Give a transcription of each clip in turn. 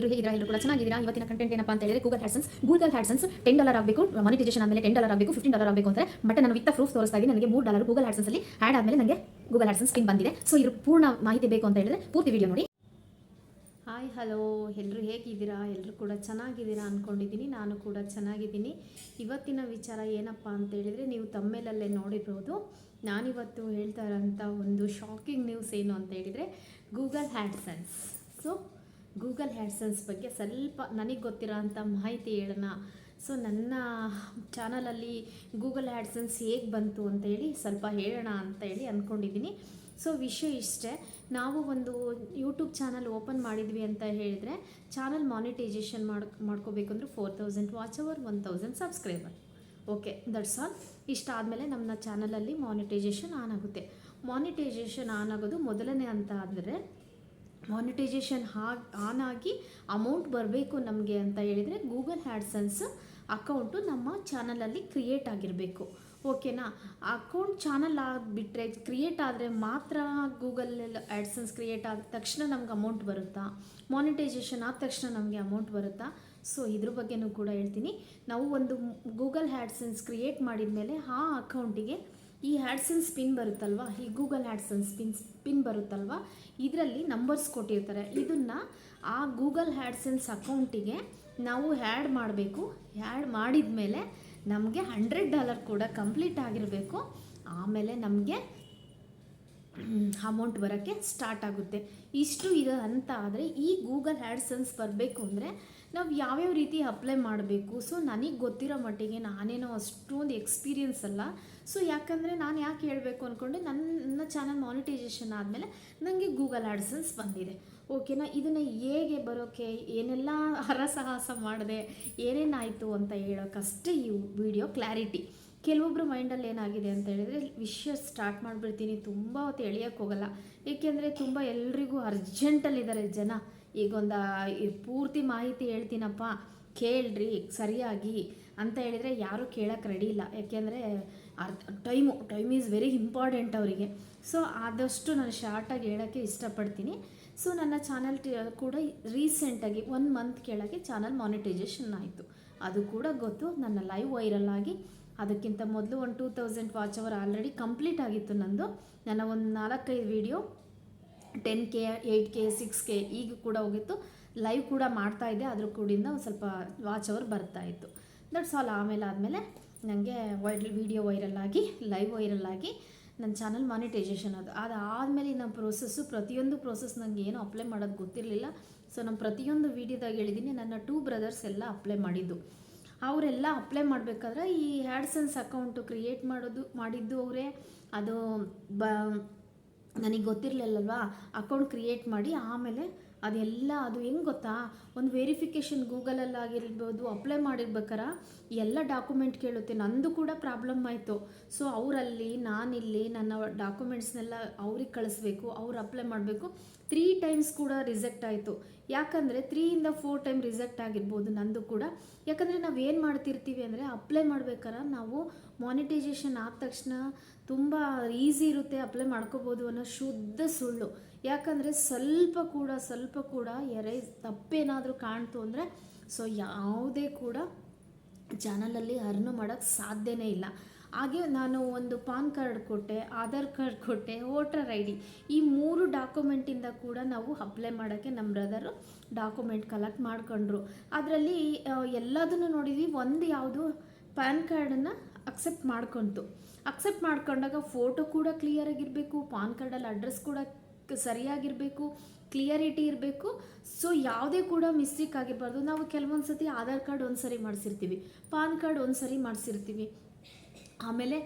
ಎಲ್ಲರೂ ಎಲ್ಲರೂ ಕೂಡ ಚೆನ್ನಾಗಿದ್ದೀರಾ? ಇವತ್ತಿನ ಕಂಟೆಂಟ್ ಏನಪ್ಪ ಅಂತ ಹೇಳಿದ್ರೆ Google AdSense Google AdSense ten dollar ಆಗಬೇಕು ಮಾನಿಟೈಸೇಷನ್ ಆದಮೇಲೆ ಟೆನ್ ಡಾಲರ್ ಆಗಬೇಕು ಫಿಫ್ಟೀನ್ ಡಾಲರ್ ಆಗಬೇಕು ಅಂತ ಬಟ್ ನಾನು ವಿತ್ ಪ್ರೂಫ್ ತೋರಿಸ್ತಾ ಇದ್ದೀನಿ. ನನಗೆ ಮೂರು ಡಾಲರ್ ಗೂಗಲ್ ಹ್ಯಾಡ್ಸನ್ಸ್ ಅಲ್ಲಿ ಆ್ಯಡ್ ಆದಮೇಲೆ ನನಗೆ ಗೂಗಲ್ ಹ್ಯಾಡ್ಸನ್ಸ್ ಸ್ಕಿನ್ ಬಂದಿದೆ. ಸೊ ಇದ್ರ ಪೂರ್ಣ ಮಾಹಿತಿ ಬೇಕು ಅಂತ ಹೇಳಿದ್ರೆ ಪೂರ್ತಿ ವಿಡಿಯೋ ನೋಡಿ. ಹಾಯ್ ಹಲೋ ಎಲ್ಲರೂ ಹೇಗಿದ್ದೀರಾ? ಎಲ್ಲರೂ ಕೂಡ ಚೆನ್ನಾಗಿದ್ದೀರಾ ಅಂದ್ಕೊಂಡಿದ್ದೀನಿ ನಾನು ಕೂಡ ಚೆನ್ನಾಗಿದ್ದೀನಿ. ಇವತ್ತಿನ ವಿಚಾರ ಏನಪ್ಪ ಅಂತ ಹೇಳಿದರೆ ನೀವು ತಮ್ಮೇಲಲ್ಲೇ ನೋಡಿರ್ಬೋದು. ನಾನಿವತ್ತು ಹೇಳ್ತಾ ಇರೋಂಥ ಒಂದು ಶಾಕಿಂಗ್ ನ್ಯೂಸ್ ಏನು ಅಂತ ಹೇಳಿದರೆ Google AdSense so Google AdSense ಬಗ್ಗೆ ಸ್ವಲ್ಪ ನನಗೆ ಗೊತ್ತಿರೋ ಅಂಥ ಮಾಹಿತಿ ಹೇಳೋಣ. ಸೊ, ನನ್ನ ಚಾನಲಲ್ಲಿ ಗೂಗಲ್ ಹ್ಯಾಡ್ಸನ್ಸ್ ಹೇಗೆ ಬಂತು ಅಂತ ಹೇಳಿ ಸ್ವಲ್ಪ ಹೇಳೋಣ ಅಂತ ಹೇಳಿ ಅಂದ್ಕೊಂಡಿದ್ದೀನಿ ಸೊ, ವಿಷಯ ಇಷ್ಟೇ. ನಾವು ಒಂದು ಯೂಟ್ಯೂಬ್ ಚಾನಲ್ ಓಪನ್ ಮಾಡಿದ್ವಿ ಅಂತ ಹೇಳಿದರೆ ಚಾನಲ್ ಮಾನಿಟೈಸೇಷನ್ ಮಾಡ್, ಮಾಡ್ಕೋಬೇಕು ಅಂದರೆ four thousand watch hour, one thousand subscriber. Okay, that's all. ಇಷ್ಟಾದಮೇಲೆ ನಮ್ಮ ಚಾನಲಲ್ಲಿ ಮಾನಿಟೈಸೇಷನ್ ಆನ್ ಆಗುತ್ತೆ. ಮಾನಿಟೈಸೇಷನ್ ಆನ್ ಆಗೋದು ಮೊದಲನೇ ಅಂತ ಆದರೆ ಮಾನಿಟೈಸೇಷನ್ ಹಾಗೆ ಆನ್ ಆಗಿ ಅಮೌಂಟ್ ಬರಬೇಕು ನಮಗೆ ಅಂತ ಹೇಳಿದರೆ ಗೂಗಲ್ ಹ್ಯಾಡ್ಸನ್ಸ್ ಅಕೌಂಟು ನಮ್ಮ ಚಾನಲಲ್ಲಿ ಕ್ರಿಯೇಟ್ ಆಗಿರಬೇಕು. ಓಕೆನಾ ಅಕೌಂಟ್ ಚಾನಲ್ ಆಗಿಬಿಟ್ರೆ ಕ್ರಿಯೇಟ್ ಆದರೆ ಮಾತ್ರ ಗೂಗಲ್ ಆ್ಯಡ್ಸನ್ಸ್ ಕ್ರಿಯೇಟ್ ಆದ ತಕ್ಷಣ ನಮ್ಗೆ ಅಮೌಂಟ್ ಬರುತ್ತಾ? ಮಾನಿಟೈಸೇಷನ್ ಆದ ತಕ್ಷಣ ನಮಗೆ ಅಮೌಂಟ್ ಬರುತ್ತಾ? ಸೊ ಇದ್ರ ಬಗ್ಗೆನೂ ಕೂಡ ಹೇಳ್ತೀನಿ. ನಾವು ಒಂದು ಗೂಗಲ್ ಹ್ಯಾಡ್ಸನ್ಸ್ ಕ್ರಿಯೇಟ್ ಮಾಡಿದ ಮೇಲೆ ಆ ಅಕೌಂಟಿಗೆ ಈ ಹ್ಯಾಡ್ಸನ್ಸ್ ಪಿನ್ ಬರುತ್ತಲ್ವಾ? ಈ ಗೂಗಲ್ ಹ್ಯಾಡ್ಸನ್ಸ್ ಪಿನ್ ಪಿನ್ ಬರುತ್ತಲ್ವ? ಇದರಲ್ಲಿ ನಂಬರ್ಸ್ ಕೊಟ್ಟಿರ್ತಾರೆ. ಇದನ್ನು ಆ ಗೂಗಲ್ ಹ್ಯಾಡ್ಸನ್ಸ್ ಅಕೌಂಟಿಗೆ ನಾವು ಆ್ಯಡ್ ಮಾಡಬೇಕು. ಆ್ಯಡ್ ಮಾಡಿದ ಮೇಲೆ ನಮಗೆ ಹಂಡ್ರೆಡ್ ಡಾಲರ್ ಕೂಡ ಕಂಪ್ಲೀಟ್ ಆಗಿರಬೇಕು. ಆಮೇಲೆ ನಮಗೆ ಅಮೌಂಟ್ ಬರೋಕ್ಕೆ ಸ್ಟಾರ್ಟ್ ಆಗುತ್ತೆ. ಇಷ್ಟು ಇದು ಅಂತ ಆದರೆ ಈ ಗೂಗಲ್ ಹ್ಯಾಡ್ಸನ್ಸ್ ಬರಬೇಕು ಅಂದರೆ ನಾವು ಯಾವ್ಯಾವ ರೀತಿ ಅಪ್ಲೈ ಮಾಡಬೇಕು? ಸೊ ನನಗೆ ಗೊತ್ತಿರೋ ಮಟ್ಟಿಗೆ ನಾನೇನೋ ಅಷ್ಟೊಂದು ಎಕ್ಸ್ಪೀರಿಯನ್ಸ್ ಅಲ್ಲ. ಸೊ ಯಾಕಂದರೆ ನಾನು ಯಾಕೆ ಹೇಳಬೇಕು ಅಂದ್ಕೊಂಡೆ ನನ್ನ ನನ್ನ ಚಾನಲ್ ಮಾನಿಟೈಸೇಷನ್ ಆದಮೇಲೆ ನನಗೆ ಗೂಗಲ್ ಆ್ಯಡ್ಸನ್ಸ್ ಬಂದಿದೆ. ಓಕೆನಾ ಇದನ್ನು ಹೇಗೆ ಬರೋಕ್ಕೆ ಏನೆಲ್ಲ ಹರಸಾಹಸ ಮಾಡಿದೆ, ಏನೇನಾಯಿತು ಅಂತ ಹೇಳೋಕ್ಕಷ್ಟೇ ಈ ವಿಡಿಯೋ ಕ್ಲಾರಿಟಿ ಕೆಲವೊಬ್ಬರು ಮೈಂಡಲ್ಲಿ ಏನಾಗಿದೆ ಅಂತ ಹೇಳಿದರೆ, ವಿಷಯ ಸ್ಟಾರ್ಟ್ ಮಾಡಿಬಿಡ್ತೀನಿ, ತುಂಬ ಹೊತ್ತು ಎಳಿಯೋಕ್ಕೋಗಲ್ಲ ಏಕೆಂದರೆ ತುಂಬ ಎಲ್ರಿಗೂ ಅರ್ಜೆಂಟಲ್ಲಿದ್ದಾರೆ ಜನ. ಈಗೊಂದು ಪೂರ್ತಿ ಮಾಹಿತಿ ಹೇಳ್ತೀನಪ್ಪ, ಕೇಳ್ರಿ, ಸರಿಯಾಗಿ ಅಂತ ಹೇಳಿದರೆ ಯಾರೂ ಕೇಳೋಕ್ಕೆ ರೆಡಿ ಇಲ್ಲ. ಯಾಕೆಂದರೆ ಅರ್ಧ time, time is very important ಅವರಿಗೆ. ಸೊ, ಆದಷ್ಟು ನಾನು ಶಾರ್ಟಾಗಿ ಹೇಳೋಕ್ಕೆ ಇಷ್ಟಪಡ್ತೀನಿ. ಸೊ, ನನ್ನ ಚಾನಲ್ ಕೂಡ ರೀಸೆಂಟಾಗಿ ಒನ್ ಮಂತ್ ಕೆಳಗೆ ಚಾನಲ್ ಮಾನಿಟೈಸೇಷನ್ ಆಯಿತು. ಅದು ಕೂಡ ಗೊತ್ತು, ನನ್ನ ಲೈವ್ ವೈರಲ್ ಆಗಿ ಅದಕ್ಕಿಂತ ಮೊದಲು ಒಂದು two thousand watch hour already complete ಆಗಿತ್ತು ನಂದು. ನನ್ನ ಒಂದು ನಾಲ್ಕೈದು video, ten K eight K, six K ಈಗ ಕೂಡ ಹೋಗಿತ್ತು. ಲೈವ್ ಕೂಡ ಮಾಡ್ತಾ ಇದ್ದೆ ಅದ್ರ ಕೂಡಿಂದ ಒಂದು ಸ್ವಲ್ಪ ವಾಚ್ ಅವರ್ ಬರ್ತಾ ಇತ್ತು. ದಟ್ಸ್ ಆಲ್ ಆಮೇಲೆ ಆದಮೇಲೆ ನನಗೆ ವೈರಲ್, ವೀಡಿಯೋ ವೈರಲ್ ಆಗಿ ಲೈವ್ ವೈರಲ್ ಆಗಿ ನನ್ನ ಚಾನಲ್ ಮಾನಿಟೈಸೇಷನ್ ಅದು. ಅದಾದಮೇಲೆ ನಮ್ಮ ಪ್ರೋಸೆಸ್ಸು ಪ್ರತಿಯೊಂದು ಪ್ರೋಸೆಸ್ ನನಗೆ ಏನು ಅಪ್ಲೈ ಮಾಡೋದು ಗೊತ್ತಿರಲಿಲ್ಲ. ಸೊ ನಾನು ಪ್ರತಿಯೊಂದು ವೀಡಿಯೋದಾಗ ಹೇಳಿದ್ದೀನಿ ನನ್ನ ಟೂ ಬ್ರದರ್ಸ್ ಎಲ್ಲ ಅಪ್ಲೈ ಮಾಡಿದ್ದು. ಅವರೆಲ್ಲ ಅಪ್ಲೈ ಮಾಡಬೇಕಾದ್ರೆ ಈ ಹ್ಯಾಡ್ಸನ್ಸ್ ಅಕೌಂಟು ಕ್ರಿಯೇಟ್ ಮಾಡೋದು, ಮಾಡಿದ್ದು ಅವರೇ. ಅದು ಬ, ನನಗೆ ಗೊತ್ತಿರಲಿಲ್ಲಲ್ವಾ? ಅಕೌಂಟ್ ಕ್ರಿಯೇಟ್ ಮಾಡಿ ಆಮೇಲೆ ಅದೆಲ್ಲ, ಅದು ಹೆಂಗೆ ಗೊತ್ತಾ? ಒಂದು ವೆರಿಫಿಕೇಷನ್ ಗೂಗಲಲ್ಲಿ ಆಗಿರ್ಬೋದು ಅಪ್ಲೈ ಮಾಡಿರ್ಬೇಕಾರ ಎಲ್ಲ ಡಾಕ್ಯುಮೆಂಟ್ ಕೇಳುತ್ತೆ. ನಂದು ಕೂಡ ಪ್ರಾಬ್ಲಮ್ ಆಯಿತು. ಸೊ ಅವರಲ್ಲಿ ನಾನಿಲ್ಲಿ ನನ್ನ ಡಾಕ್ಯುಮೆಂಟ್ಸ್ನೆಲ್ಲ ಅವ್ರಿಗೆ ಕಳಿಸ್ಬೇಕು, ಅವ್ರು ಅಪ್ಲೈ ಮಾಡಬೇಕು. ತ್ರೀ ಟೈಮ್ಸ್ ಕೂಡ ರಿಜೆಕ್ಟ್ ಆಯಿತು. ಯಾಕಂದರೆ ತ್ರೀಯಿಂದ ಫೋರ್ ಟೈಮ್ ರಿಜೆಕ್ಟ್ ಆಗಿರ್ಬೋದು ನಂದು ಕೂಡ. ಯಾಕಂದರೆ ನಾವು ಏನು ಮಾಡ್ತಿರ್ತೀವಿ ಅಂದರೆ ಅಪ್ಲೈ ಮಾಡ್ಬೇಕಾರೆ ನಾವು ಮಾನಿಟೈಸೇಷನ್ ಆದ ತಕ್ಷಣ ತುಂಬ ಈಸಿ ಇರುತ್ತೆ ಅಪ್ಲೈ ಮಾಡ್ಕೋಬೋದು ಅನ್ನೋ ಶುದ್ಧ ಸುಳ್ಳು. ಯಾಕಂದರೆ ಸ್ವಲ್ಪ ಕೂಡ ಸ್ವಲ್ಪ ಕೂಡ ಎರೆ ತಪ್ಪೇನಾದರೂ ಕಾಣ್ತು ಅಂದರೆ ಸೊ ಯಾವುದೇ ಕೂಡ ಚಾನಲಲ್ಲಿ ಅರ್ನು ಮಾಡೋಕ್ಕೆ ಸಾಧ್ಯನೇ ಇಲ್ಲ. ಹಾಗೆ ನಾನು ಒಂದು ಪಾನ್ ಕಾರ್ಡ್ ಕೊಟ್ಟೆ, ಆಧಾರ್ ಕಾರ್ಡ್ ಕೊಟ್ಟೆ, ವೋಟರ್ ಐ ಡಿ ಈ ಮೂರು ಡಾಕ್ಯುಮೆಂಟಿಂದ ಕೂಡ ನಾವು ಅಪ್ಲೈ ಮಾಡೋಕ್ಕೆ ನಮ್ಮ ಬ್ರದರು ಡಾಕ್ಯುಮೆಂಟ್ ಕಲೆಕ್ಟ್ ಮಾಡ್ಕೊಂಡ್ರು. ಅದರಲ್ಲಿ ಎಲ್ಲದನ್ನು ನೋಡಿದ್ವಿ. ಒಂದು ಯಾವುದು? ಪ್ಯಾನ್ ಕಾರ್ಡನ್ನು ಅಕ್ಸೆಪ್ಟ್ ಮಾಡ್ಕೊತು. ಅಕ್ಸೆಪ್ಟ್ ಮಾಡ್ಕೊಂಡಾಗ ಫೋಟೋ ಕೂಡ ಕ್ಲಿಯರಾಗಿರಬೇಕು ಪಾನ್ ಕಾರ್ಡಲ್ಲಿ ಅಡ್ರೆಸ್ ಕೂಡ ಸರಿಯಾಗಿರಬೇಕು ಕ್ಲಿಯರಿಟಿ ಇರಬೇಕು. ಸೊ ಯಾವುದೇ ಕೂಡ ಮಿಸ್ಟೇಕ್ ಆಗಿರಬಾರ್ದು. ನಾವು ಕೆಲವೊಂದು ಸತಿ ಆಧಾರ್ ಕಾರ್ಡ್ ಒಂದು ಸರಿ ಮಾಡಿಸಿರ್ತೀವಿ, ಪಾನ್ ಕಾರ್ಡ್ ಒಂದು ಸರಿ ಮಾಡಿಸಿರ್ತೀವಿ. ಆಮೇಲೆ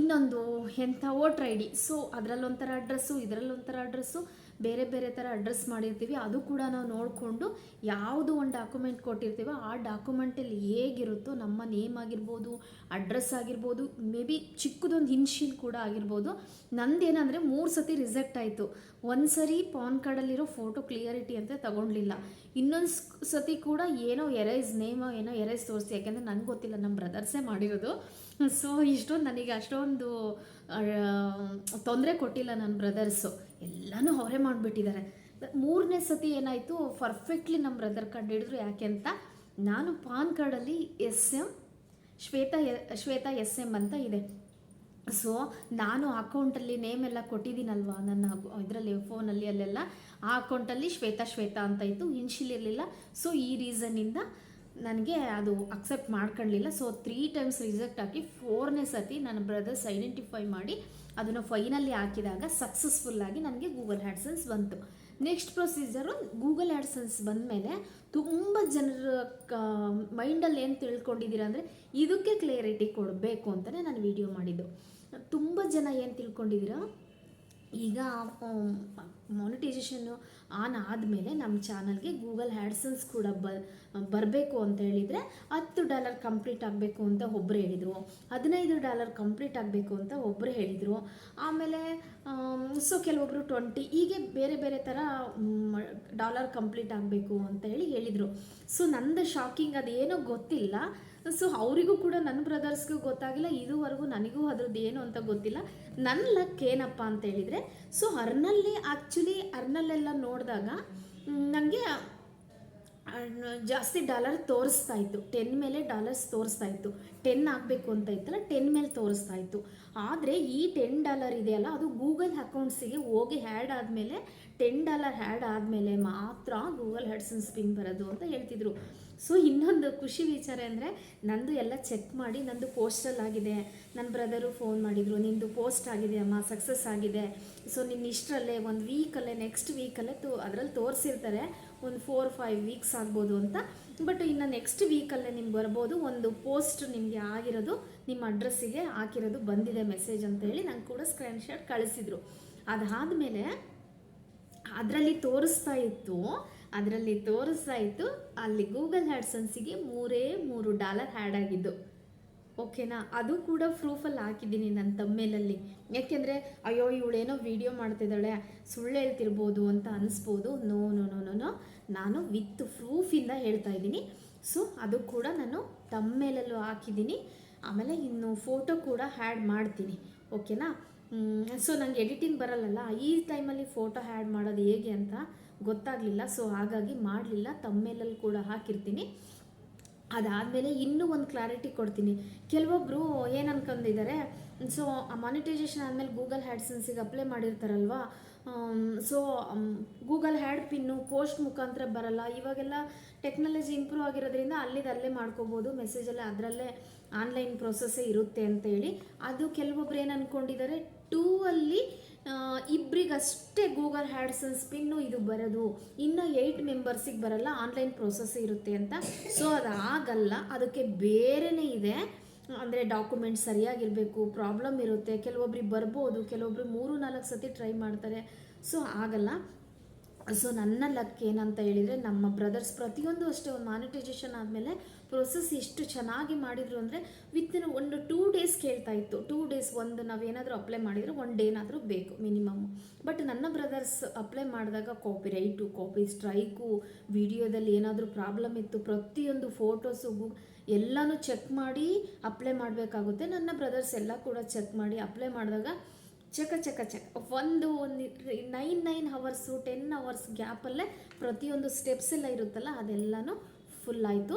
ಇನ್ನೊಂದು ಎಂಥ ವೋಟ್ರ್ ಐ ಡಿ ಸೊ ಅದರಲ್ಲೊಂಥರ ಅಡ್ರೆಸ್ಸು ಇದರಲ್ಲೊಂಥರ ಅಡ್ರೆಸ್ಸು ಬೇರೆ ಬೇರೆ ಥರ ಅಡ್ರೆಸ್ ಮಾಡಿರ್ತೀವಿ, ಅದು ಕೂಡ ನಾವು ನೋಡಿಕೊಂಡು ಯಾವುದು ಒಂದು ಡಾಕ್ಯುಮೆಂಟ್ ಕೊಟ್ಟಿರ್ತೀವೋ ಆ ಡಾಕ್ಯುಮೆಂಟಲ್ಲಿ ಹೇಗಿರುತ್ತೋ, ನಮ್ಮ ನೇಮ್ ಆಗಿರ್ಬೋದು ಅಡ್ರೆಸ್ ಆಗಿರ್ಬೋದು ಮೇ ಬಿ ಚಿಕ್ಕದೊಂದು ಹಿನ್ಶೀಲ್ ಕೂಡ ಆಗಿರ್ಬೋದು. ನಂದೇನಂದರೆ ಮೂರು ಸತಿ ರಿಜೆಕ್ಟ್ ಆಯಿತು. ಒಂದು ಸರಿ ಪಾನ್ ಕಾರ್ಡಲ್ಲಿರೋ ಫೋಟೋ ಕ್ಲಿಯರಿಟಿ ಅಂತ ತಗೊಳ್ಲಿಲ್ಲ ಇನ್ನೊಂದು ಸತಿ ಕೂಡ ಏನೋ ಎರೈಸ್ ನೇಮೋ ಏನೋ ಎರೈಸ್ ತೋರಿಸಿ, ಯಾಕೆಂದರೆ ನನಗೆ ಗೊತ್ತಿಲ್ಲ ನಮ್ಮ ಬ್ರದರ್ಸೇ ಮಾಡಿರೋದು. ಸೊ ಇಷ್ಟೊಂದು ನನಗೆ ಅಷ್ಟೊಂದು ತೊಂದರೆ ಕೊಟ್ಟಿಲ್ಲ ನನ್ನ ಬ್ರದರ್ಸು ಎಲ್ಲನೂ ಅವರೇ ಮಾಡಿಬಿಟ್ಟಿದ್ದಾರೆ. ಮೂರನೇ ಸತಿ ಏನಾಯಿತು ಪರ್ಫೆಕ್ಟ್ಲಿ ನಮ್ಮ ಬ್ರದರ್ ಕಂಡು ಹಿಡಿದ್ರು ಯಾಕೆ ಅಂತ, ನಾನು ಪಾನ್ ಕಾರ್ಡಲ್ಲಿ S M Shweta A- Shweta S M ಅಂತ ಇದೆ. ಸೊ ನಾನು ಅಕೌಂಟಲ್ಲಿ ನೇಮ್ ಎಲ್ಲ ಕೊಟ್ಟಿದ್ದೀನಲ್ವಾ ನನ್ನ ಇದರಲ್ಲಿ ಫೋನಲ್ಲಿ ಅಲ್ಲೆಲ್ಲ, ಆ ಅಕೌಂಟಲ್ಲಿ ಶ್ವೇತಾ ಶ್ವೇತಾ ಅಂತ ಇತ್ತು, ಇನ್ಶಿಲ್ ಇರಲಿಲ್ಲ. ಸೊ ಈ ರೀಸನ್ನಿಂದ ನನಗೆ ಅದು ಅಕ್ಸೆಪ್ಟ್ ಮಾಡ್ಕೊಳ್ಳಲಿಲ್ಲ ಸೊ ತ್ರೀ ಟೈಮ್ಸ್ ರಿಜೆಕ್ಟ್ ಹಾಕಿ ಫೋರ್ನೇ ಸತಿ ನನ್ನ ಬ್ರದರ್ಸ್ ಐಡೆಂಟಿಫೈ ಮಾಡಿ ಅದನ್ನು ಫೈನಲ್ಲಿ ಹಾಕಿದಾಗ ಸಕ್ಸಸ್ಫುಲ್ಲಾಗಿ ನನಗೆ ಗೂಗಲ್ ಹ್ಯಾಡ್ಸನ್ಸ್ ಬಂತು. ನೆಕ್ಸ್ಟ್ ಪ್ರೊಸೀಜರು ಗೂಗಲ್ ಆ್ಯಡ್ಸನ್ಸ್ ಬಂದಮೇಲೆ ತುಂಬ ಜನರ ಮೈಂಡಲ್ಲಿ ಏನು ತಿಳ್ಕೊಂಡಿದ್ದೀರಾ ಅಂದರೆ ಇದಕ್ಕೆ ಕ್ಲಿಯರಿಟಿ ಕೊಡಬೇಕು ಅಂತಲೇ ನಾನು ವಿಡಿಯೋ ಮಾಡಿದ್ದು. ತುಂಬ ಜನ ಏನು ತಿಳ್ಕೊಂಡಿದ್ದೀರಾ ಈಗ ಮಾನಿಟೈಸೇಷನ್ನು ಆನ್ ಆದಮೇಲೆ ನಮ್ಮ ಚಾನಲ್ಗೆ ಗೂಗಲ್ ಹ್ಯಾಡ್ಸನ್ಸ್ ಕೂಡ ಬ, ಬರಬೇಕು ಅಂತ ಹೇಳಿದರೆ ಹತ್ತು ಡಾಲರ್ ಕಂಪ್ಲೀಟ್ ಆಗಬೇಕು ಅಂತ ಒಬ್ಬರು ಹೇಳಿದರು. ಹದಿನೈದು ಡಾಲರ್ ಕಂಪ್ಲೀಟ್ ಆಗಬೇಕು ಅಂತ ಒಬ್ಬರು ಹೇಳಿದರು. ಆಮೇಲೆ ಸೊ ಕೆಲವೊಬ್ಬರು ಟ್ವೆಂಟಿ ಹೀಗೆ ಬೇರೆ ಬೇರೆ ಥರ ಡಾಲರ್ ಕಂಪ್ಲೀಟ್ ಆಗಬೇಕು ಅಂತ ಹೇಳಿ ಹೇಳಿದರು. ಸೊ ನಂದು ಶಾಕಿಂಗ್ ಅದೇನೋ ಗೊತ್ತಿಲ್ಲ. ಸೊ ಅವರಿಗೂ ಕೂಡ ನನ್ನ ಬ್ರದರ್ಸ್ಗೂ ಗೊತ್ತಾಗಿಲ್ಲ. ಇದುವರೆಗೂ ನನಗೂ ಅದ್ರದ್ದು ಏನು ಅಂತ ಗೊತ್ತಿಲ್ಲ. ನನ್ನ ಲಕ್ ಏನಪ್ಪ ಅಂತ ಹೇಳಿದರೆ ಸೊ ಅರ್ನಲ್ಲಿ ಆ್ಯಕ್ಚುಲಿ ಅರ್ನಲ್ಲೆಲ್ಲ ನೋಡಿದಾಗ ನನಗೆ ಜಾಸ್ತಿ ಡಾಲರ್ ತೋರಿಸ್ತಾ ಇತ್ತು. ಟೆನ್ ಮೇಲೆ ಡಾಲರ್ಸ್ ತೋರಿಸ್ತಾ ಇತ್ತು. ಟೆನ್ ಆಗಬೇಕು ಅಂತ ಇತ್ತಲ್ಲ ಟೆನ್ ಮೇಲೆ ತೋರಿಸ್ತಾ ಇತ್ತು. ಆದರೆ ಈ ಟೆನ್ ಡಾಲರ್ ಇದೆಯಲ್ಲ ಅದು ಗೂಗಲ್ ಅಕೌಂಟ್ಸಿಗೆ ಹೋಗಿ ಹ್ಯಾಡ್ ಆದಮೇಲೆ ಟೆನ್ ಡಾಲರ್ ಹ್ಯಾಡ್ ಆದಮೇಲೆ ಮಾತ್ರ ಗೂಗಲ್ ಹ್ಯಾಡ್ಸನ್ ಸ್ಪಿನ್ ಬರೋದು ಅಂತ ಹೇಳ್ತಿದ್ರು. ಸೊ ಇನ್ನೊಂದು ಖುಷಿ ವಿಚಾರ ಅಂದರೆ, ನಂದು ಎಲ್ಲ ಚೆಕ್ ಮಾಡಿ, ನಂದು ಪೋಸ್ಟಲ್ ಆಗಿದೆ. ನನ್ನ ಬ್ರದರು ಫೋನ್ ಮಾಡಿದರು, ನಿಂದು ಪೋಸ್ಟ್ ಆಗಿದೆ ಅಮ್ಮ ಸಕ್ಸಸ್ ಆಗಿದೆ. ಸೊ ನಿನ್ನ ಇಷ್ಟರಲ್ಲೇ, ಒಂದು ವೀಕಲ್ಲೇ ನೆಕ್ಸ್ಟ್ ವೀಕಲ್ಲೇ ತೋ, ಅದರಲ್ಲಿ ತೋರಿಸಿರ್ತಾರೆ. ಒಂದು ಫೋರ್ ಫೈವ್ ವೀಕ್ಸ್ ಆಗ್ಬೋದು ಅಂತ. ಬಟ್ ಇನ್ನು ನೆಕ್ಸ್ಟ್ ವೀಕಲ್ಲೇ ನಿಮ್ಗೆ ಬರ್ಬೋದು. ಒಂದು ಪೋಸ್ಟ್ ನಿಮಗೆ ಆಗಿರೋದು, ನಿಮ್ಮ ಅಡ್ರೆಸ್ಸಿಗೆ ಹಾಕಿರೋದು ಬಂದಿದೆ ಮೆಸೇಜ್ ಅಂತ ಹೇಳಿ ನಂಗೆ ಕೂಡ ಸ್ಕ್ರೀನ್ಶಾಟ್ ಕಳಿಸಿದ್ರು. ಅದಾದಮೇಲೆ ಅದರಲ್ಲಿ ತೋರಿಸ್ತಾ ಇತ್ತು, ಅದರಲ್ಲಿ ತೋರಿಸ್ತಾ ಇತ್ತು, ಅಲ್ಲಿ ಗೂಗಲ್ ಹ್ಯಾಡ್ಸನ್ಸಿಗೆ ಮೂರೇ ಮೂರು ಡಾಲರ್ ಹ್ಯಾಡ್ ಆಗಿದ್ದು. ಓಕೆನಾ? ಅದು ಕೂಡ ಪ್ರೂಫಲ್ಲಿ ಹಾಕಿದ್ದೀನಿ ನನ್ನ ತಮ್ಮೇಲಲ್ಲಿ ಯಾಕೆಂದರೆ, ಅಯ್ಯೋ, ಇವಳೇನೋ ವಿಡಿಯೋ ಮಾಡ್ತಿದ್ದಾಳೆ, ಸುಳ್ಳು ಹೇಳ್ತಿರ್ಬೋದು ಅಂತ ಅನಿಸ್ಬೋದು. No no no no no ನಾನು ವಿತ್ ಪ್ರೂಫಿಂದ ಹೇಳ್ತಾ ಇದ್ದೀನಿ. ಸೊ ಅದು ಕೂಡ ನಾನು ತಮ್ಮೇಲಲ್ಲೂ ಹಾಕಿದ್ದೀನಿ. ಆಮೇಲೆ ಇನ್ನು ಫೋಟೋ ಕೂಡ ಹ್ಯಾಡ್ ಮಾಡ್ತೀನಿ. ಓಕೆನಾ? ಸೊ ನಂಗೆ ಎಡಿಟಿಂಗ್ ಬರಲ್ಲಲ್ಲ, ಈ ಟೈಮಲ್ಲಿ ಫೋಟೋ ಹ್ಯಾಡ್ ಮಾಡೋದು ಹೇಗೆ ಅಂತ ಗೊತ್ತಾಗಲಿಲ್ಲ. ಸೊ ಹಾಗಾಗಿ ಮಾಡಲಿಲ್ಲ ತಮ್ಮೇಲಲ್ಲಿ ಕೂಡ ಹಾಕಿರ್ತೀನಿ. ಅದಾದಮೇಲೆ ಇನ್ನೂ ಒಂದು ಕ್ಲಾರಿಟಿ ಕೊಡ್ತೀನಿ. ಕೆಲವೊಬ್ಬರು ಏನು ಅನ್ಕೊಂಡಿದ್ದಾರೆ ಸೊ ಆ ಮಾನಿಟೈಸೇಷನ್ ಆದಮೇಲೆ ಗೂಗಲ್ ಹ್ಯಾಡ್ಸನ್ಸಿಗೆ apply ಮಾಡಿರ್ತಾರಲ್ವಾ? So Google ad pin post ಮುಖಾಂತರ ಬರಲ್ಲ. ಇವಾಗೆಲ್ಲ ಟೆಕ್ನಾಲಜಿ ಇಂಪ್ರೂವ್ ಆಗಿರೋದ್ರಿಂದ ಅಲ್ಲಿದಲ್ಲೇ ಅಲ್ಲೇ ಮಾಡ್ಕೋಬೋದು ಮೆಸೇಜಲ್ಲೇ ಅದರಲ್ಲೇ ಆನ್ಲೈನ್ ಪ್ರೊಸೆಸ್ಸೇ ಇರುತ್ತೆ ಅಂತ ಹೇಳಿ. ಅದು ಕೆಲವೊಬ್ರು ಏನು ಅಂದ್ಕೊಂಡಿದ್ದಾರೆ ಟೂ ಅಲ್ಲಿ ಇಬ್ಬರಿಗಷ್ಟೇ ಗೂಗಲ್ ಹ್ಯಾಡ್ಸನ್ಸ್ ಪಿನ್ನು ಇದು ಬರೋದು. ಇನ್ನು ಏಯ್ಟ್ ಮೆಂಬರ್ಸಿಗೆ ಬರಲ್ಲ, ಆನ್ಲೈನ್ ಪ್ರೊಸೆಸ್ ಇರುತ್ತೆ ಅಂತ. ಸೊ ಅದು ಆಗಲ್ಲ ಅದಕ್ಕೆ ಬೇರೆನೇ ಇದೆ. ಅಂದರೆ ಡಾಕ್ಯುಮೆಂಟ್ ಸರಿಯಾಗಿರಬೇಕು ಪ್ರಾಬ್ಲಮ್ ಇರುತ್ತೆ. ಕೆಲವೊಬ್ರಿಗೆ ಬರ್ಬೋದು, ಕೆಲವೊಬ್ರು ಮೂರು ನಾಲ್ಕು ಸತಿ ಟ್ರೈ ಮಾಡ್ತಾರೆ. ಸೊ ಆಗಲ್ಲ. ಸೊ ನನ್ನ ಲಕ್ ಏನಂತ ಹೇಳಿದರೆ, ನಮ್ಮ ಬ್ರದರ್ಸ್ ಪ್ರತಿಯೊಂದು ಅಷ್ಟೇ, ಒಂದು ಮಾನಿಟೈಸೇಷನ್ ಆದಮೇಲೆ ಪ್ರೊಸೆಸ್ ಎಷ್ಟು ಚೆನ್ನಾಗಿ ಮಾಡಿದರು ಅಂದರೆ ವಿತಿನ್ ಒಂದು ಟೂ ಡೇಸ್ ಕೇಳ್ತಾ ಇತ್ತು. ಟೂ ಡೇಸ್ ಒಂದು ನಾವೇನಾದರೂ ಅಪ್ಲೈ ಮಾಡಿದರೆ ಒನ್ ಡೇನಾದರೂ ಬೇಕು ಮಿನಿಮಮ್ ಬಟ್ ನನ್ನ ಬ್ರದರ್ಸ್ ಅಪ್ಲೈ ಮಾಡಿದಾಗ ಕಾಪಿ ರೈಟು ಕಾಪಿ ಸ್ಟ್ರೈಕು ವಿಡಿಯೋದಲ್ಲಿ ಏನಾದರೂ ಪ್ರಾಬ್ಲಮ್ ಇತ್ತು, ಪ್ರತಿಯೊಂದು ಫೋಟೋಸು ಎಲ್ಲನೂ ಚೆಕ್ ಮಾಡಿ ಅಪ್ಲೈ ಮಾಡಬೇಕಾಗುತ್ತೆ. ನನ್ನ ಬ್ರದರ್ಸ್ ಎಲ್ಲ ಕೂಡ ಚೆಕ್ ಮಾಡಿ ಅಪ್ಲೈ ಮಾಡಿದಾಗ ಚಕ ಚಕ ಚಕ. ಒಂದು ಒಂದು nine nine hours ten hours ಗ್ಯಾಪಲ್ಲೇ ಪ್ರತಿಯೊಂದು ಸ್ಟೆಪ್ಸ್ ಎಲ್ಲ ಇರುತ್ತಲ್ಲ, ಅದೆಲ್ಲನೂ ಫುಲ್ ಆಯಿತು.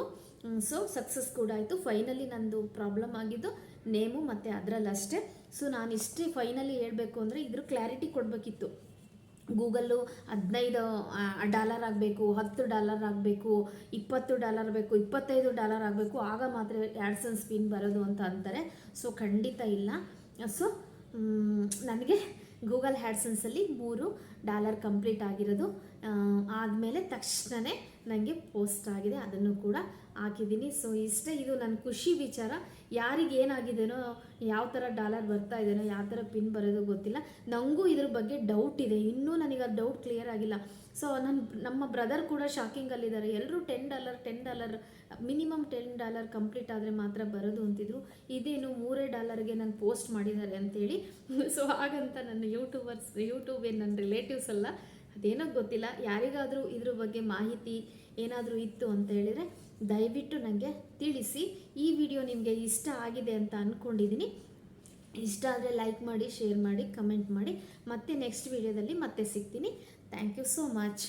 ಸೊ ಸಕ್ಸಸ್ ಕೂಡ ಆಯಿತು. ಫೈನಲಿ ನಂದು ಪ್ರಾಬ್ಲಮ್ ಆಗಿದ್ದು ನೇಮು ಮತ್ತು ಅದರಲ್ಲಷ್ಟೇ ಸೊ ನಾನು ಇಷ್ಟೇ ಫೈನಲಿ ಹೇಳಬೇಕು ಅಂದರೆ ಇದ್ರ ಕ್ಲಾರಿಟಿ ಕೊಡಬೇಕಿತ್ತು. ಗೂಗಲ್ಲು ಹದಿನೈದು ಡಾಲರ್ ಆಗಬೇಕು, ಹತ್ತು ಡಾಲರ್ ಆಗಬೇಕು, ಇಪ್ಪತ್ತು ಡಾಲರ್ ಬೇಕು, ಇಪ್ಪತ್ತೈದು ಡಾಲರ್ ಆಗಬೇಕು, ಆಗ ಮಾತ್ರ ಆ್ಯಡ್ಸನ್ಸ್ ಪಿನ್ ಬರೋದು ಅಂತ ಅಂತಾರೆ. ಸೊ ಖಂಡಿತ ಇಲ್ಲ. ಸೊ ನನಗೆ ಗೂಗಲ್ ಹ್ಯಾಡ್ಸನ್ಸಲ್ಲಿ ಮೂರು ಡಾಲರ್ ಕಂಪ್ಲೀಟ್ ಆಗಿರೋದು. ಆದಮೇಲೆ ತಕ್ಷಣವೇ ನನಗೆ ಪೋಸ್ಟ್ ಆಗಿದೆ, ಅದನ್ನು ಕೂಡ ಹಾಕಿದ್ದೀನಿ. ಸೊ ಇಷ್ಟೇ ಇದು ನನ್ನ ಖುಷಿ ವಿಚಾರ. ಯಾರಿಗೆ ಏನಾಗಿದೆನೋ, ಯಾವ ಥರ ಡಾಲರ್ ಬರ್ತಾ ಇದೆನೋ, ಯಾವ ಥರ ಪಿನ್ ಬರೋದು ಗೊತ್ತಿಲ್ಲ. ನನಗೂ ಇದ್ರ ಬಗ್ಗೆ ಡೌಟ್ ಇದೆ. ಇನ್ನೂ ನನಗೆ ಅದು ಡೌಟ್ ಕ್ಲಿಯರ್ ಆಗಿಲ್ಲ. ಸೊ ನನ್ನ ನಮ್ಮ ಬ್ರದರ್ ಕೂಡ ಶಾಕಿಂಗಲ್ಲಿದ್ದಾರೆ ಎಲ್ಲರೂ ten dollar ten dollar minimum ten dollar complete ಆದರೆ ಮಾತ್ರ ಬರೋದು ಅಂತಿದ್ರು. ಇದೇನು ಮೂರೇ ಡಾಲರ್ಗೆ ನಾನು ಪೋಸ್ಟ್ ಮಾಡಿದ್ದಾರೆ ಅಂತೇಳಿ. ಸೊ ಹಾಗಂತ ನನ್ನ ಯೂಟ್ಯೂಬರ್ಸ್ ಯೂಟ್ಯೂಬ್ ಏನು ನನ್ನ ರಿಲೇಟಿವ್ಸ್ ಅಲ್ಲ ಅದೇನೋ ಗೊತ್ತಿಲ್ಲ. ಯಾರಿಗಾದರೂ ಇದ್ರ ಬಗ್ಗೆ ಮಾಹಿತಿ ಏನಾದರೂ ಇತ್ತು ಅಂತ ಹೇಳಿದರೆ ದಯವಿಟ್ಟು ನನಗೆ ತಿಳಿಸಿ. ಈ ವಿಡಿಯೋ ನಿಮಗೆ ಇಷ್ಟ ಆಗಿದೆ ಅಂತ ಅಂದ್ಕೊಂಡಿದ್ದೀನಿ ಇಷ್ಟ ಆದರೆ ಲೈಕ್ ಮಾಡಿ, ಶೇರ್ ಮಾಡಿ, ಕಮೆಂಟ್ ಮಾಡಿ. ಮತ್ತೆ ನೆಕ್ಸ್ಟ್ ವಿಡಿಯೋದಲ್ಲಿ ಮತ್ತೆ ಸಿಗ್ತೀನಿ. Thank you so much.